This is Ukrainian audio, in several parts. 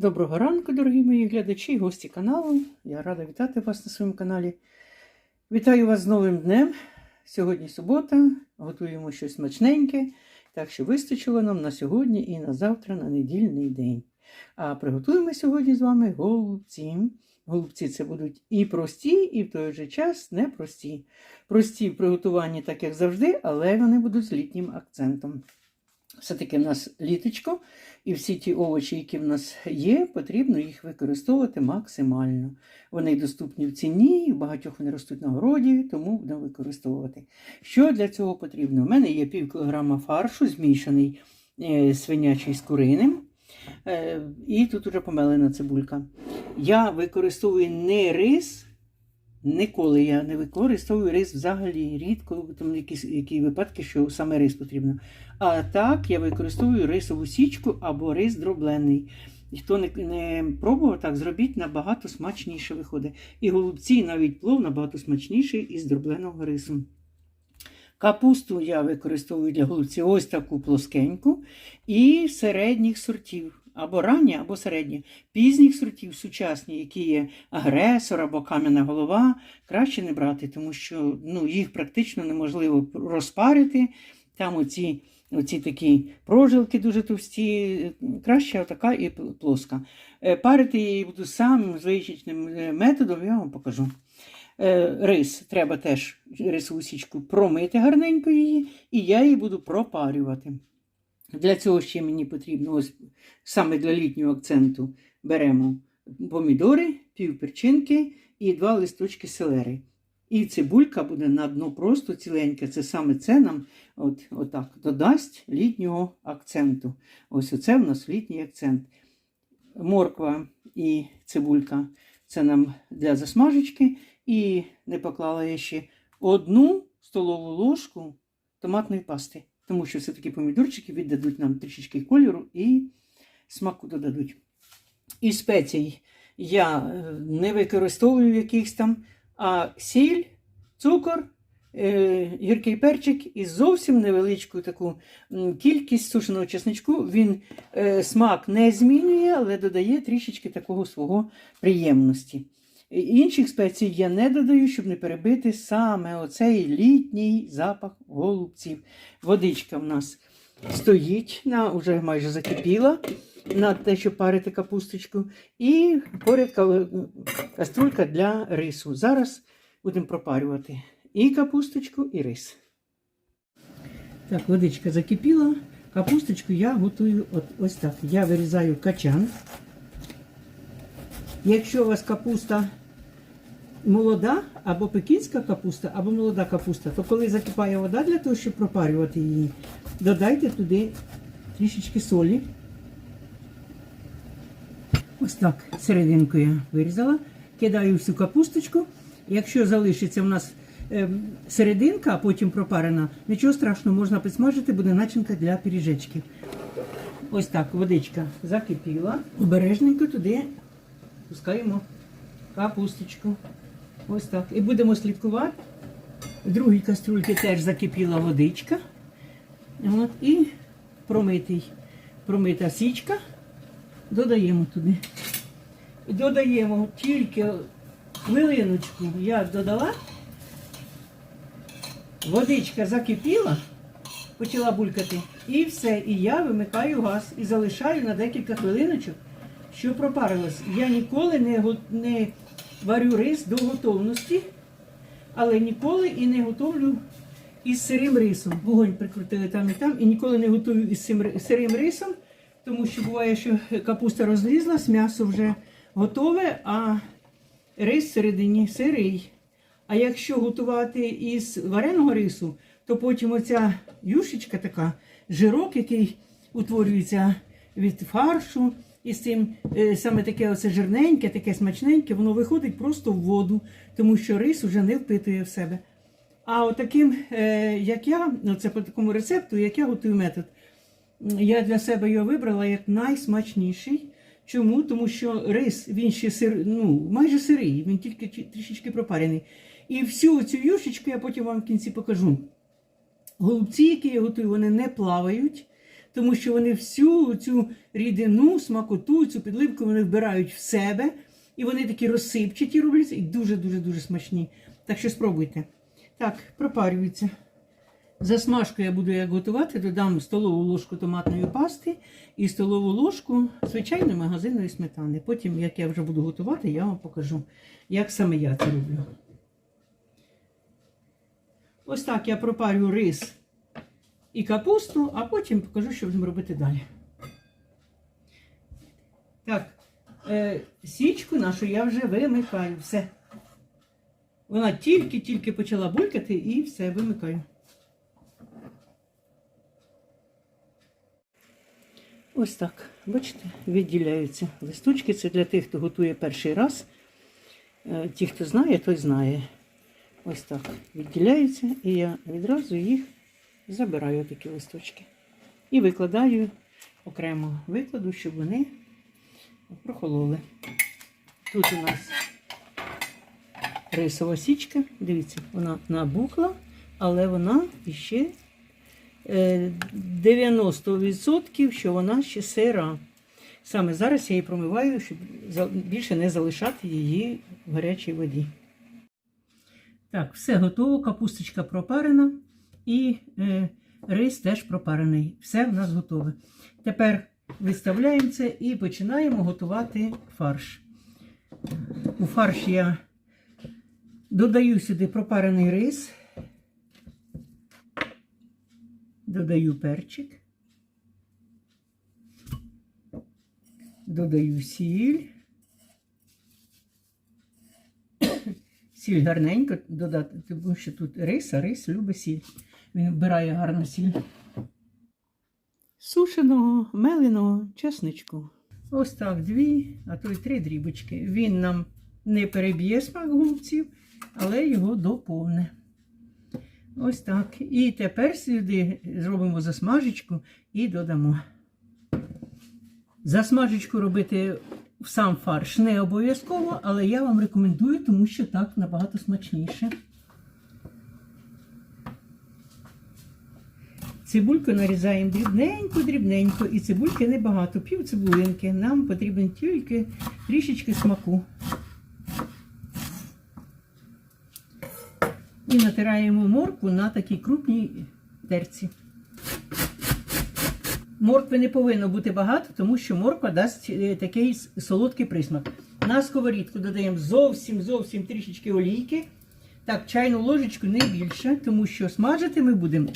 Доброго ранку, дорогі мої глядачі і гості каналу. Я рада вітати вас на своєму каналі. Вітаю вас з новим днем. Сьогодні субота, готуємо щось смачненьке, так що вистачило нам на сьогодні і на завтра, на недільний день. А приготуємо сьогодні з вами голубці. Голубці це будуть і прості, і в той же час непрості. Прості в приготуванні, так як завжди, але вони будуть з літнім акцентом. Все-таки в нас літочко, і всі ті овочі, які в нас є, потрібно їх використовувати максимально. Вони доступні в ціні, і в багатьох вони ростуть на городі, тому будемо використовувати. Що для цього потрібно? У мене є пів кілограма фаршу, змішаний е, свинячий з куриним. Е, і тут уже помелена цибулька. Я використовую не рис. Ніколи я не використовую рис взагалі рідко, там якісь які випадки, що саме рис потрібно. А так я використовую рисову січку або рис дроблений. І хто не, не пробував так, зробіть набагато смачніше виходить. І голубці, і навіть плов набагато смачніший із дробленого рису. Капусту я використовую для голубців ось таку плоскеньку і середніх сортів. Або ранні, або середні. Пізніх сортів, сучасні, які є агресор або кам'яна голова, краще не брати, тому що ну, їх практично неможливо розпарити. Там оці, оці такі прожилки дуже товсті, краще отака і плоска. Е, Парити я її буду самим звичайним е, методом, я вам покажу. Е, Рис треба теж рисову січку промити гарненько її, і я її буду пропарювати. Для цього ще мені потрібно, ось саме для літнього акценту, беремо помідори, півперчинки і два листочки селери. І цибулька буде на дно просто ціленька. Це саме це нам от, отак, додасть літнього акценту. Ось оце в нас літній акцент. Морква і цибулька це нам для засмажечки. І не поклала я ще одну столову ложку томатної пасти тому що все-таки помідорчики віддадуть нам трішечки кольору і смаку додадуть. І спецій я е, не використовую якихось там, а сіль, цукор, е, гіркий перчик і зовсім невеличку таку кількість сушеного чесничку. Він е, смак не змінює, але додає трішечки такого свого приємності. Інших спецій я не додаю, щоб не перебити саме оцей літній запах голубців. Водичка в нас стоїть, на, вже майже закипіла на те, щоб парити капусточку. І поряд каструлька для рису. Зараз будемо пропарювати і капусточку, і рис. Так, водичка закипіла. Капусточку я готую от, ось так. Я вирізаю качан. Якщо у вас капуста молода або пекінська капуста, або молода капуста, то коли закипає вода для того, щоб пропарювати її, додайте туди трішечки солі. Ось так серединку я вирізала. Кидаю всю капусточку. Якщо залишиться в нас ем, серединка, а потім пропарена, нічого страшного, можна підсмажити, буде начинка для пиріжечків. Ось так водичка закипіла. Обережненько туди пускаємо капусточку. Ось так. І будемо слідкувати. В другій каструльці теж закипіла водичка. От, І промитий, промита січка. Додаємо туди. Додаємо тільки хвилиночку я додала. Водичка закипіла, почала булькати. І все. І я вимикаю газ і залишаю на декілька хвилиночок, що пропарилось. Я ніколи не, не варю рис до готовності, але ніколи і не готовлю із сирим рисом. Вогонь прикрутили там і там, і ніколи не готую із сирим рисом, тому що буває, що капуста розлізлась, м'ясо вже готове, а рис всередині сирий. А якщо готувати із вареного рису, то потім оця юшечка така, жирок, який утворюється від фаршу. І з цим е, саме таке оце жирненьке, таке смачненьке, воно виходить просто в воду, тому що рис вже не впитує в себе. А отаким, е, як я, це по такому рецепту, як я готую метод, я для себе його вибрала як найсмачніший. Чому? Тому що рис, він ще сир, ну, майже сирий, він тільки трішечки пропарений. І всю цю юшечку я потім вам в кінці покажу. Голубці, які я готую, вони не плавають. Тому що вони всю цю рідину, смакоту, цю підливку вони вбирають в себе. І вони такі розсипчаті робляться і дуже-дуже-дуже смачні. Так що спробуйте. Так, пропарюється. Засмажку я буду як готувати, додам столову ложку томатної пасти і столову ложку звичайної магазинної сметани. Потім, як я вже буду готувати, я вам покажу, як саме я це роблю. Ось так я пропарю рис і капусту, а потім покажу, що будемо робити далі. Так, е, січку нашу я вже вимикаю. Все. Вона тільки-тільки почала булькати і все, вимикаю. Ось так, бачите, відділяються листочки. Це для тих, хто готує перший раз. Е, Ті, хто знає, той знає. Ось так відділяються, і я відразу їх забираю такі листочки. І викладаю окремо викладу, щоб вони прохололи. Тут у нас рисова січка. Дивіться, вона набухла, але вона іще е, 90%, що вона ще сира. Саме зараз я її промиваю, щоб більше не залишати її в гарячій воді. Так, все готово, капусточка пропарена і е, рис теж пропарений. Все в нас готове. Тепер виставляємо це і починаємо готувати фарш. У фарш я додаю сюди пропарений рис, додаю перчик, додаю сіль. Сіль гарненько додати, тому що тут рис, а рис любить сіль. Він вбирає гарно сіль. Сушеного, меленого чесничку. Ось так, дві, а то й три дрібочки. Він нам не переб'є смак губців, але його доповне. Ось так. І тепер сюди зробимо засмажечку і додамо. Засмажечку робити в сам фарш не обов'язково, але я вам рекомендую, тому що так набагато смачніше. Цибульку нарізаємо дрібненько-дрібненько, і цибульки небагато, пів цибулинки. Нам потрібен тільки трішечки смаку. І натираємо моркву на такій крупній терці. Моркви не повинно бути багато, тому що морква дасть е, такий солодкий присмак. На сковорідку додаємо зовсім зовсім трішечки олійки. Так, чайну ложечку не більше, тому що смажити ми будемо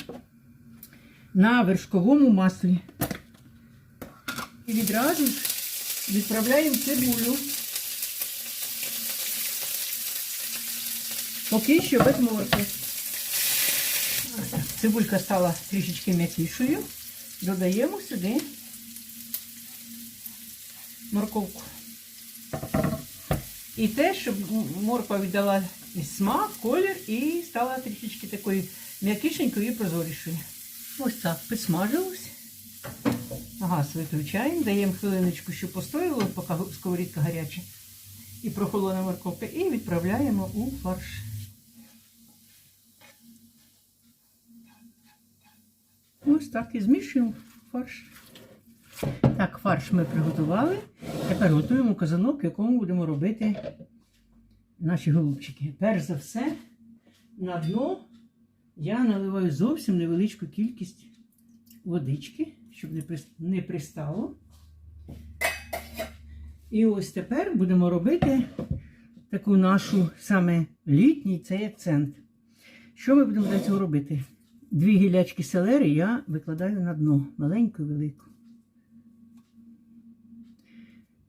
на вершковому маслі. І відразу ж відправляємо цибулю. Поки що без моркви. Цибулька стала трішечки м'якішою. Додаємо сюди морковку. І те, щоб морква віддала смак, колір і стала трішечки такою м'якішенькою і прозорішою. Ось так підсмажилось. Газ виключаємо, даємо хвилиночку, щоб постояло, поки сковорідка гаряча. І прохолоне морковка. І відправляємо у фарш. Ось так і змішуємо фарш. Так, фарш ми приготували. Тепер готуємо казанок, в якому будемо робити наші голубчики. Перш за все, на дно я наливаю зовсім невеличку кількість водички, щоб не пристало. І ось тепер будемо робити таку нашу саме літній цей акцент. Що ми будемо для цього робити? Дві гілячки селери я викладаю на дно, маленьку і велику.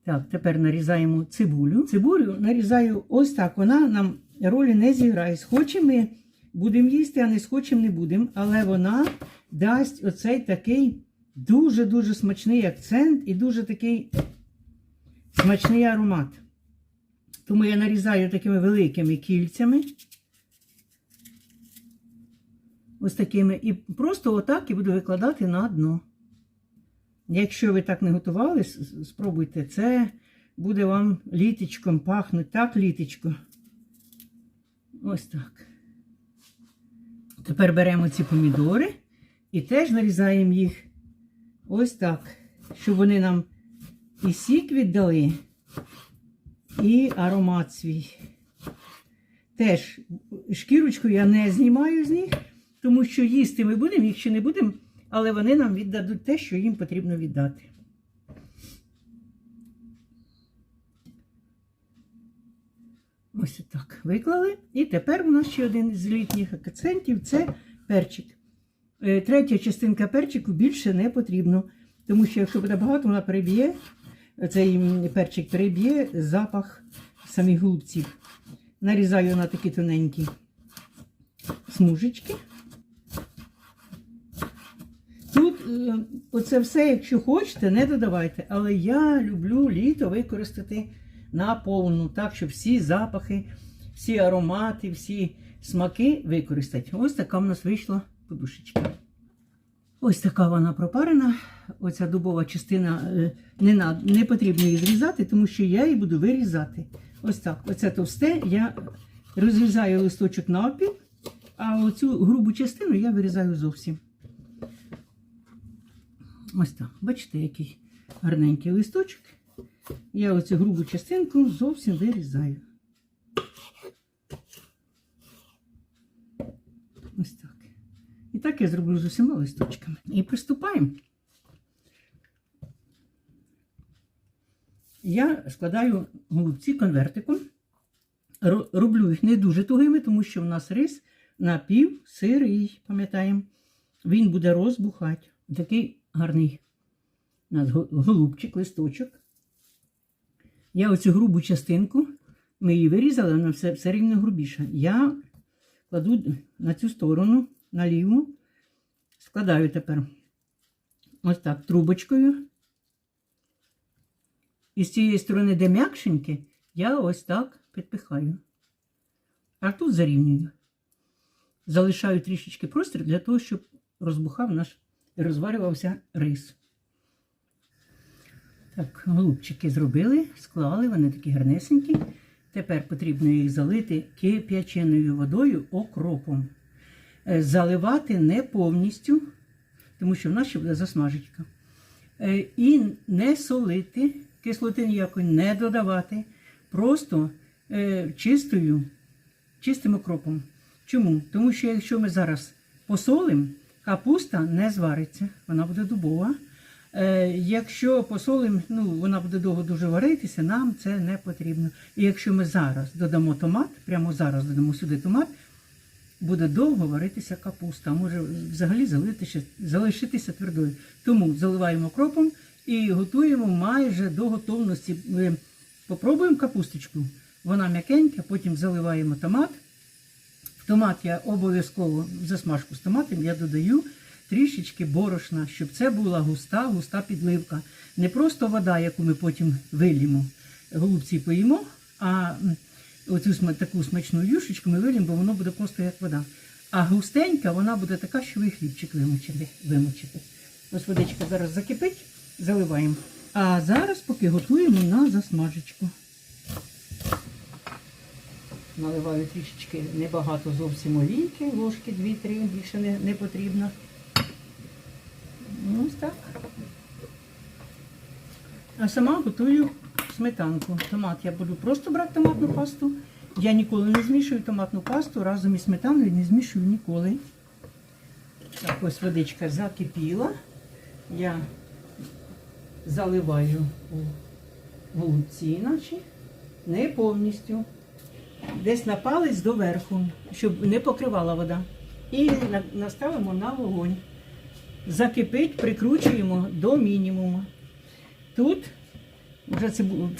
Так, тепер нарізаємо цибулю. Цибулю нарізаю ось так. Вона нам ролі не зіграє. Схочемо ми будемо їсти, а не схочемо не будемо. Але вона дасть оцей такий дуже-дуже смачний акцент і дуже такий смачний аромат. Тому я нарізаю такими великими кільцями. Ось такими. І просто отак і буду викладати на дно. Якщо ви так не готували, спробуйте. Це буде вам літочком пахнути. Так, літочко. Ось так. Тепер беремо ці помідори і теж нарізаємо їх ось так, щоб вони нам і сік віддали, і аромат свій. Теж шкірочку я не знімаю з них, тому що їсти ми будемо, їх ще не будемо, але вони нам віддадуть те, що їм потрібно віддати. Ось так виклали. І тепер у нас ще один з літніх акцентів це перчик. Е, Третя частинка перчику більше не потрібно, тому що якщо буде багато, вона переб'є, цей перчик переб'є запах самих голубців. Нарізаю на такі тоненькі смужечки. Тут е, оце все, якщо хочете, не додавайте. Але я люблю літо використати на повну, так, щоб всі запахи, всі аромати, всі смаки використати. Ось така в нас вийшла подушечка. Ось така вона пропарена. Оця дубова частина е, не, на- не потрібно її зрізати, тому що я її буду вирізати. Ось так. Оце товсте я розрізаю листочок навпіл, а оцю грубу частину я вирізаю зовсім. Ось так. Бачите, який гарненький листочок. Я оцю грубу частинку зовсім вирізаю. Ось так. І так я зроблю з усіма листочками. І приступаємо. Я складаю голубці конвертиком. Роблю їх не дуже тугими, тому що в нас рис напів сирий, пам'ятаємо. Він буде розбухати. Такий гарний у нас голубчик, листочок. Я оцю грубу частинку, ми її вирізали, вона все, все рівно грубіша. Я кладу на цю сторону, на ліву, складаю тепер ось так трубочкою. І з цієї сторони, де м'якшеньке, я ось так підпихаю. А тут зарівнюю. Залишаю трішечки простір для того, щоб розбухав наш і розварювався рис. Так, голубчики зробили, склали, вони такі гарнесенькі. Тепер потрібно їх залити кип'яченою водою окропом. Е, Заливати не повністю, тому що в нас ще буде засмажечка. Е, І не солити, кислоти ніякої не додавати, просто е, чистою, чистим окропом. Чому? Тому що якщо ми зараз посолимо, капуста не звариться, вона буде дубова. Е, якщо посолимо, ну, вона буде довго дуже варитися, нам це не потрібно. І якщо ми зараз додамо томат, прямо зараз додамо сюди томат, буде довго варитися капуста, а може взагалі залитися, залишитися твердою. Тому заливаємо кропом і готуємо майже до готовності. Ми попробуємо капусточку, вона м'якенька, потім заливаємо томат. В томат я обов'язково засмажку з томатом я додаю трішечки борошна, щоб це була густа, густа підливка. Не просто вода, яку ми потім вилімо, голубці поїмо, а оцю таку смачну юшечку ми вилімо, бо воно буде просто як вода. А густенька вона буде така, що ви хлібчик вимочите. Ось водичка зараз закипить, заливаємо. А зараз поки готуємо на засмажечку. Наливаю трішечки небагато зовсім олійки, ложки 2-3, більше не, не потрібно. Так. А сама готую сметанку. Томат я буду просто брати томатну пасту. Я ніколи не змішую томатну пасту разом із сметаною не змішую ніколи. Так, ось водичка закипіла. Я заливаю у голубці наші, не повністю. Десь на палець доверху, щоб не покривала вода. І наставимо на вогонь. Закипить, прикручуємо до мінімуму. Тут вже цибу...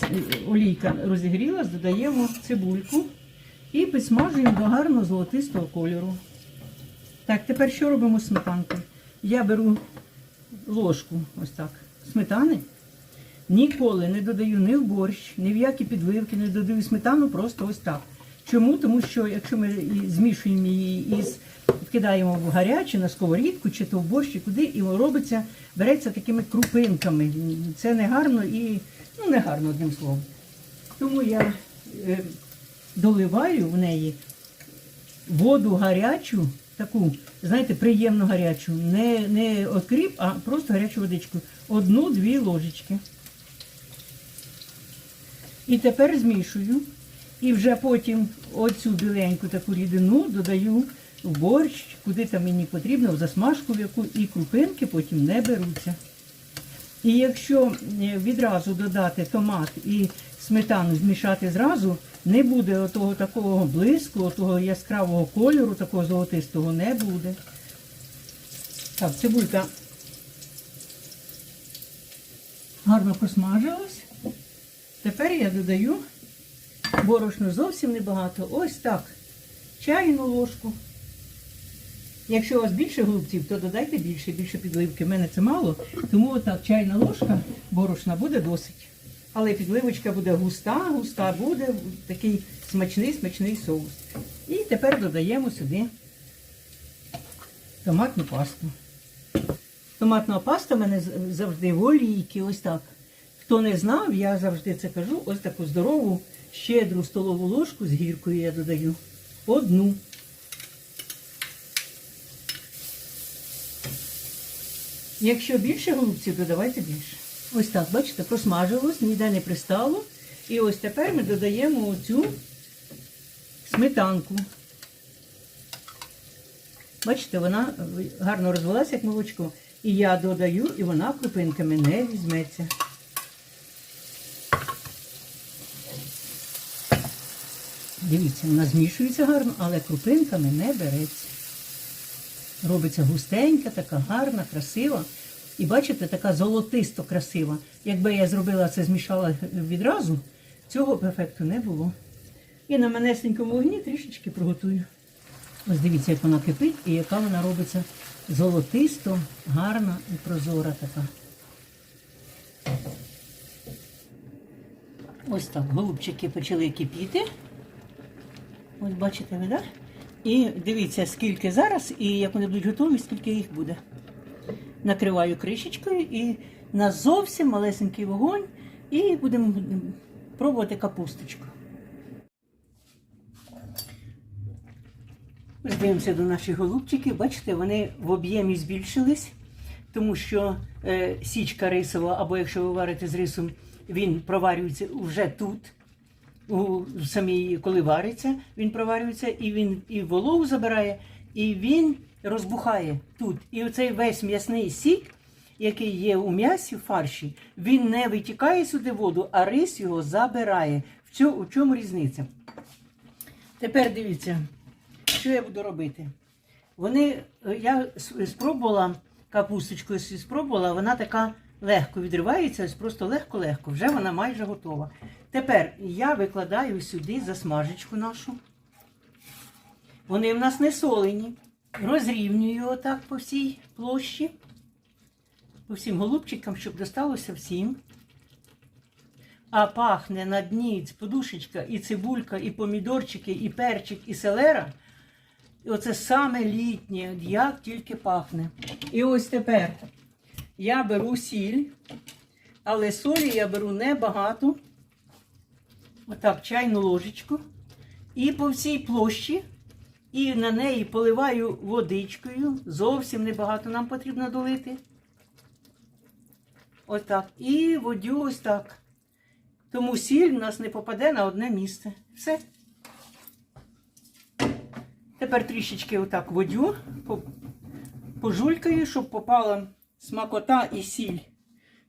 олійка розігрілась, додаємо цибульку і підсмажуємо до гарно золотистого кольору. Так, тепер що робимо з сметанкою? Я беру ложку, ось так, сметани. Ніколи не додаю ні в борщ, ні в які підливки, не додаю сметану, просто ось так. Чому? Тому що якщо ми змішуємо її із вкидаємо в гарячу на сковорідку, чи то в борщ, куди, і робиться, береться такими крупинками. Це не гарно і ну не гарно одним словом. Тому я е, доливаю в неї воду гарячу таку, знаєте, приємно гарячу. Не, не окріп, а просто гарячу водичку. Одну-дві ложечки. І тепер змішую. І вже потім оцю біленьку таку рідину додаю борщ, куди там мені потрібно, в засмажку, в яку і крупинки потім не беруться. І якщо е, відразу додати томат і сметану змішати зразу, не буде отого такого блиску, отого яскравого кольору, такого золотистого не буде. Так, цибулька гарно посмажилась. Тепер я додаю борошно зовсім небагато. Ось так. Чайну ложку. Якщо у вас більше голубців, то додайте більше, більше підливки. У мене це мало, тому отак чайна ложка борошна буде досить. Але підливочка буде густа, густа буде такий смачний, смачний соус. І тепер додаємо сюди томатну пасту. Томатна паста в мене завжди в олійки, ось так. Хто не знав, я завжди це кажу, ось таку здорову, щедру столову ложку з гіркою я додаю. Одну. Якщо більше голубців, додавайте більше. Ось так, бачите, просмажилось, ніде не пристало. І ось тепер ми додаємо оцю сметанку. Бачите, вона гарно розвелася, як молочко. І я додаю, і вона крупинками не візьметься. Дивіться, вона змішується гарно, але крупинками не береться. Робиться густенька, така гарна, красива. І бачите, така золотисто красива. Якби я зробила це, змішала відразу, цього б ефекту не було. І на манесенькому вогні трішечки приготую. Ось дивіться, як вона кипить і яка вона робиться золотисто, гарна і прозора така. Ось так, голубчики почали кипіти. Ось бачите ви, так? І дивіться, скільки зараз, і як вони будуть готові, скільки їх буде. Накриваю кришечкою і на зовсім малесенький вогонь, і будемо пробувати капусточку. Ось Дивимося до наших голубчиків. Бачите, вони в об'ємі збільшились, тому що е, січка рисова, або якщо ви варите з рисом, він проварюється вже тут у самій, коли вариться, він проварюється, і він і вологу забирає, і він розбухає тут. І оцей весь м'ясний сік, який є у м'ясі в фарші, він не витікає сюди воду, а рис його забирає. В цьому, в чому різниця? Тепер дивіться, що я буду робити. Вони, е, я спробувала капусточку, спробувала, вона така легко відривається, просто легко-легко. Вже вона майже готова. Тепер я викладаю сюди засмажечку нашу. Вони в нас не солені. Розрівнюю отак по всій площі, по всім голубчикам, щоб досталося всім. А пахне на дні подушечка, і цибулька, і помідорчики, і перчик, і селера. І оце саме літнє, як тільки пахне. І ось тепер я беру сіль, але солі я беру небагато. Отак, чайну ложечку. І по всій площі. І на неї поливаю водичкою. Зовсім небагато нам потрібно долити. Ось так. І водю ось так. Тому сіль у нас не попаде на одне місце. Все. Тепер трішечки отак водю, по- пожулькаю, щоб попала смакота і сіль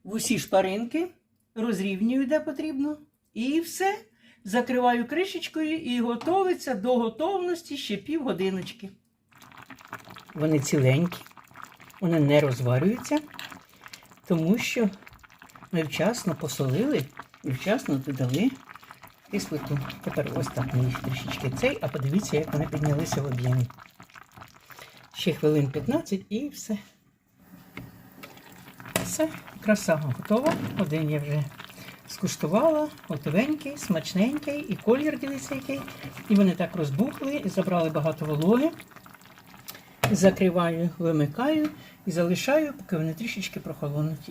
в усі шпаринки. Розрівнюю, де потрібно. І все. Закриваю кришечкою і готовиться до готовності ще півгодиночки. Вони ціленькі, вони не розварюються, тому що ми вчасно посолили і вчасно додали кислоту. Тепер ось так ми їх трішечки цей, а подивіться, як вони піднялися в об'ємі. Ще хвилин 15 і все. Все, краса готова. Один я вже скуштувала, готовенький, смачненький, і колір дивіться який. І вони так розбухли і забрали багато вологи. Закриваю, вимикаю і залишаю, поки вони трішечки прохолонуть.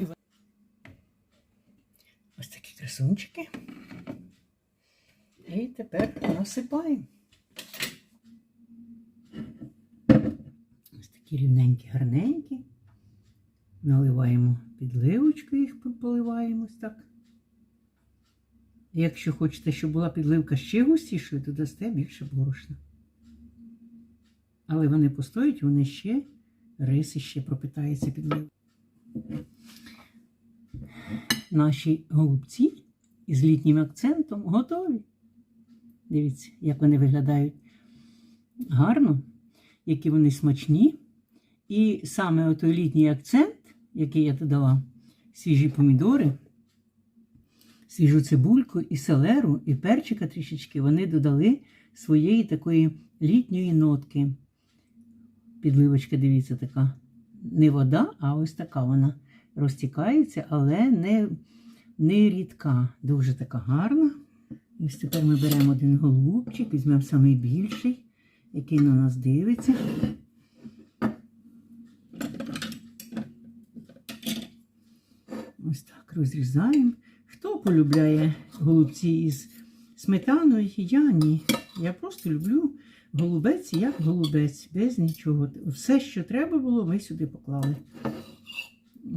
Ось такі красунчики. І тепер насипаємо. такі рівненькі, гарненькі. Наливаємо підливочку, їх поливаємо ось так. Якщо хочете, щоб була підливка ще густішою, то дасте більше борошна. Але вони постоять, вони ще, рис ще пропитається підливою. Наші голубці із літнім акцентом готові. Дивіться, як вони виглядають гарно, які вони смачні. І саме той літній акцент, який я додала, свіжі помідори, свіжу цибульку і селеру, і перчика трішечки, вони додали своєї такої літньої нотки. Підливочка, дивіться, така. Не вода, а ось така вона розтікається, але не, не рідка. Дуже така гарна. Ось тепер ми беремо один голубчик, візьмемо найбільший, який на нас дивиться. Ось так розрізаємо. Хто полюбляє голубці із сметаною? Я ні. Я просто люблю голубець як голубець, без нічого. Все, що треба було, ми сюди поклали.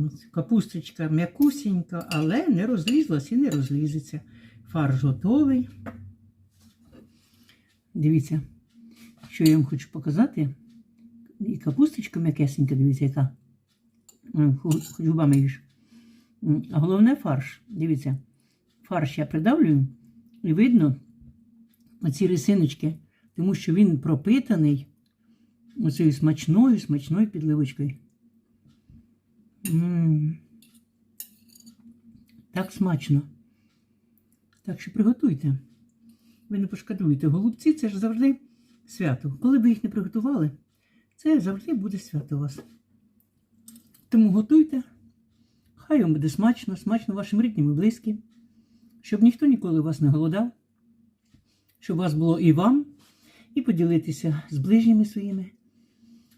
Ось, Капусточка м'якусінька, але не розлізлась і не розлізеться. Фарш готовий. Дивіться, що я вам хочу показати. І капусточка м'якесенька, дивіться, яка. Хоч губами їж. М, головне фарш. Дивіться, фарш я придавлюю, і видно оці рисиночки, тому що він пропитаний оцією смачною, смачною підливочкою. М. Так смачно. Так що приготуйте. Ви не пошкодуєте. Голубці це ж завжди свято. Коли ви їх не приготували, це завжди буде свято у вас. Тому готуйте. Хай вам буде смачно, смачно вашим рідним і близьким, щоб ніхто ніколи вас не голодав, щоб вас було і вам, і поділитися з ближніми своїми.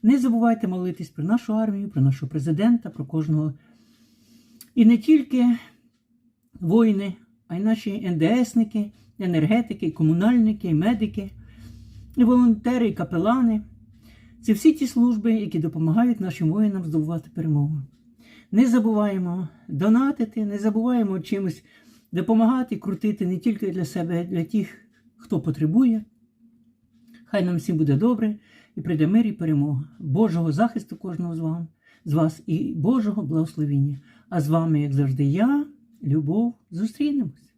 Не забувайте молитись про нашу армію, про нашого президента, про кожного. І не тільки воїни, а й наші НДСники, енергетики, комунальники, медики, і волонтери, і капелани. Це всі ті служби, які допомагають нашим воїнам здобувати перемогу. Не забуваємо донатити, не забуваємо чимось допомагати, крутити не тільки для себе, а для тих, хто потребує. Хай нам всім буде добре і прийде мир і перемога. Божого захисту кожного з вам, з вас і Божого благословіння. А з вами, як завжди, я, Любов, зустрінемось.